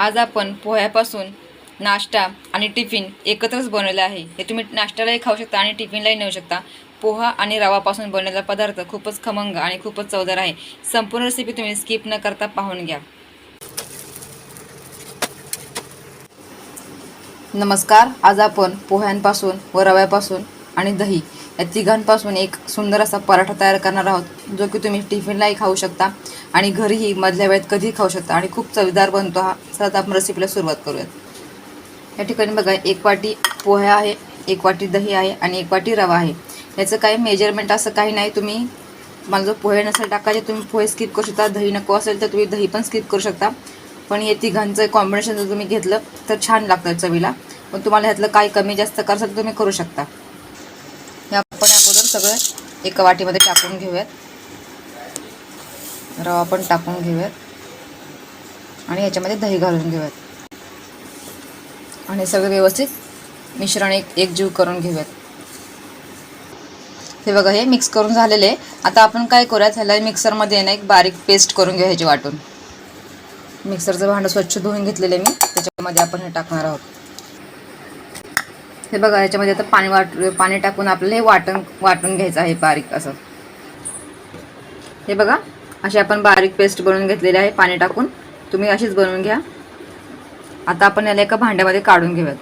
आज आपण पोह्यापासून नाश्ता आणि टिफिन एकत्रच बनवलं आहे. हे तुम्ही नाश्त्यालाही खाऊ शकता आणि टिफिनलाही नेऊ शकता. पोहा आणि रवापासून बनवलेला पदार्थ खूपच खमंग आणि खूपच चवदार आहे. संपूर्ण रेसिपी तुम्ही स्किप न करता पाहून घ्या. नमस्कार. आज आपण पोह्यांपासून व रव्यापासून आणि दही या तिघांपासून एक सुंदर असा पराठा तयार करणार आहोत जो की तुम्ही टिफिनलाही खाऊ शकता आणि घरीही मधल्या वेळेत कधीही खाऊ शकता. आणि खूप चवीदार बनतो हा. सतत आपण रेसिपीला सुरुवात करूयात. या ठिकाणी बघा एक वाटी पोह्या आहे एक वाटी दही आहे आणि एक वाटी रवा आहे. याचं काही मेजरमेंट असं काही नाही. तुम्ही मला जर पोहे नसेल टाकायचे तुम्ही पोहे स्किप करू शकता. दही नको असेल तर तुम्ही दही पण स्किप करू शकता. पण हे तिघांचं कॉम्बिनेशन जर तुम्ही घेतलं तर छान लागतं चवीला. पण तुम्हाला ह्यातलं काही कमी जास्त करसाल तर तुम्ही करू शकता. सगळं एका वाटीमध्ये टाकून घेऊयात. रवा पण टाकून घेऊयात. आणि याच्यामध्ये दही घालून घेऊयात. आणि सगळं व्यवस्थित मिश्रण एक एकजीव करून घेऊयात. हे बघा हे मिक्स करून झालेले आहे. आता आपण काय करूयात ह्याला मिक्सरमध्ये ना एक बारीक पेस्ट करून घेऊ ह्याची वाटून मिक्सरचं भांडं स्वच्छ धुवून घेतलेलं आहे मी. त्याच्यामध्ये आपण हे टाकणार आहोत. हे बघा याच्यामध्ये आता पाणी वाट पाणी टाकून आपल्याला हे वाटण वाटून घ्यायचं आहे बारीक असं. हे बघा अशी आपण बारीक पेस्ट बनवून घेतलेली आहे पाणी टाकून. तुम्ही अशीच बनवून घ्या. आता आपण याला एका भांड्यामध्ये काढून घेऊयात.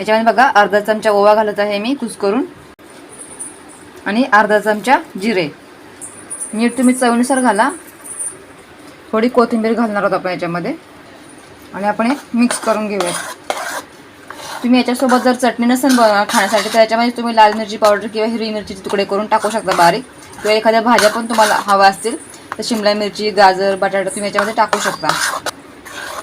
याच्यामध्ये बघा अर्धा चमचा ओवा घालत आहे मी कुस्करून आणि अर्धा चमचा जिरे. मीठ तुम्ही चवीनुसार घाला. थोडी कोथिंबीर घालणार आहोत आपण याच्यामध्ये. आणि आपण हे मिक्स करून घेऊया. तुम्ही याच्यासोबत जर चटणी नसेल खाण्यासाठी तर याच्यामध्ये तुम्ही लाल मिरची पावडर किंवा हिरवी मिरचीचे तुकडे करून टाकू शकता बारीक. किंवा एखाद्या भाज्या पण तुम्हाला हव्या असतील तर शिमला मिरची गाजर बटाटा तुम्ही याच्यामध्ये टाकू शकता.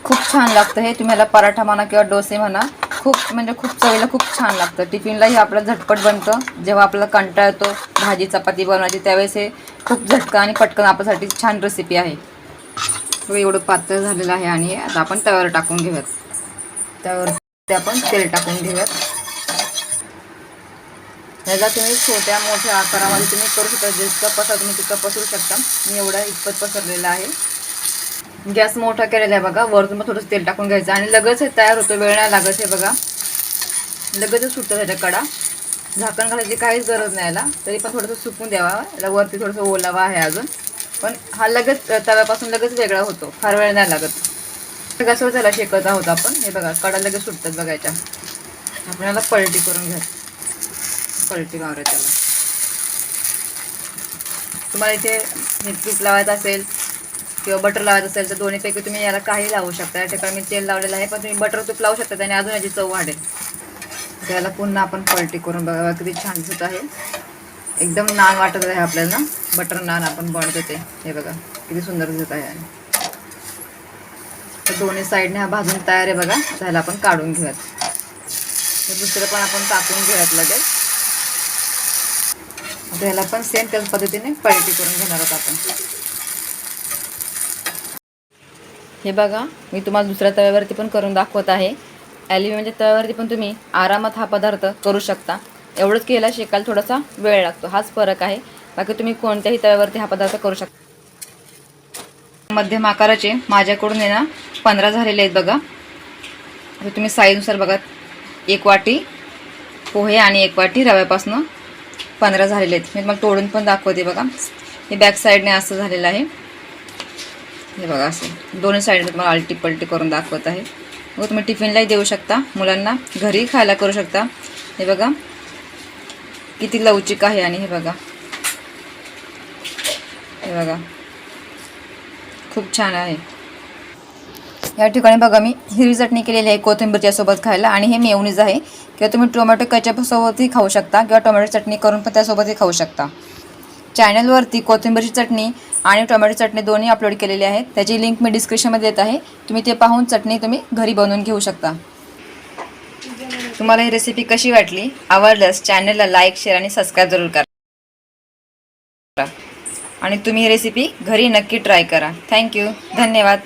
खूप छान लागतं हे. तुम्ही पराठा म्हणा किंवा डोसे म्हणा खूप म्हणजे खूप चवीला खूप छान लागतं. टिफिनलाही आपलं झटपट बनतं. जेव्हा आपला कंटाळ येतो भाजी चपाती बनवायची त्यावेळेस हे खूप झटकं आणि पटकन आपल्यासाठी छान रेसिपी आहे. बघा, एवढं पातळ झालेलं आहे आणि आता आपण तव्यावर टाकून घेऊयात. त्यावर ते आपण तेल टाकून घेऊयात. ह्याला तुम्ही छोट्या मोठ्या आकारामध्ये तुम्ही करू शकता. जितकं पसरा तुम्ही तितकं पसरू शकता. मी एवढा इतपत पसरलेला आहे. गॅस मोठा केलेला आहे बघा. वरतून मग थोडंसं तेल टाकून घ्यायचं आणि लगेच हे तयार होतं. वेळ नाही लागत हे बघा. लगेचच सुटतं त्याच्या कडा. झाकण घालायची काहीच गरज नाही याला. तरी पण थोडंसं सुकून द्यावा. याला वरती थोडंसं ओलावा आहे अजून. पण हा लगेच तव्यापासून लगेच वेगळा होतो. फार वेळ नाही लागत. गॅसवर त्याला शेकत आहोत आपण. हे बघा कडा लगेच सुटतात बघायच्या. आपण याला पलटी करून घ्या पलटी मारूया त्याला. तुम्हाला इथे हे तूप लावायचं असेल किंवा बटर लावायचं असेल तर दोन्हीपैकी तुम्ही याला काही लावू शकता. या ठिकाणी मी तेल लावलेलं आहे पण तुम्ही बटर तूप लावू शकता त्याने अजून याची चव वाढेल. त्याला पुन्हा आपण पलटी करून बघा किती छान दिसत आहे. एकदम नान वाटत आहे आपल्याला बटर नान आपण बनतो ते. हे बघा किती सुंदर दिसत आहे. आणि तर दोन्ही साईडने हा भाजून तयार आहे बघा. त्याला आपण काढून घेऊयात. तर दुसरं पण आपण टाकून घेऊयात लगेच. आता ह्याला पण सेम त्याच पद्धतीने पलटी करून घेणार आहोत आपण. हे बघा मी तुम्हाला दुसऱ्या तव्यावरती पण करून दाखवत आहे. ॲल्युमिनियमच्या तव्यावरती पण तुम्ही आरामात हा पदार्थ करू शकता. एवढंच केला शेकायला थोडासा वेळ लागतो. हाच फरक आहे. बाकी तुम्ही कोणत्याही तव्यावरती हा पदार्थ करू शकता. मध्यम आकाराचे माझ्याकडून आहे ना पंधरा झालेले आहेत बघा. तुम्ही साईजनुसार बघा. एक वाटी पोहे आणि एक वाटी रव्यापासून पंधरा झालेले आहेत. मी तुम्हाला तोडून पण दाखवते बघा. हे बॅक साईडने असं झालेलं आहे. हे बघा असं. दोन्ही साईडने तुम्हाला आलटी पलटी करून दाखवत आहे. मग तुम्ही टिफिनलाही देऊ शकता. मुलांना घरी खायला करू शकता. हे बघा. किती लवचिक आहे आणि हे बघा. हे बघा. खूप छान आहे. या ठिकाणी बघा मी हिरवी चटणी केलेली आहे कोथिंबीरच्या सोबत खायला आणि हे मेवणीज आहे. किंवा तुम्ही टोमॅटो कचपसोबतही खाऊ शकता किंवा टोमॅटो चटणी करून पण त्यासोबतही खाऊ शकता. चॅनलवरती कोथिंबीरची चटणी आणि टोमॅटो चटणी दोन्ही अपलोड केलेली आहेत. त्याची लिंक मी डिस्क्रिप्शनमध्ये देत आहे. तुम्ही ते पाहून चटणी तुम्ही घरी बनवून घेऊ शकता. तुम्हाला ही रेसिपी कशी वाटली? आवडल्यास चॅनलला लाईक शेअर आणि सबस्क्राईब जरूर करा. आणि तुम्ही ही रेसिपी घरी नक्की ट्राय करा. थँक्यू धन्यवाद.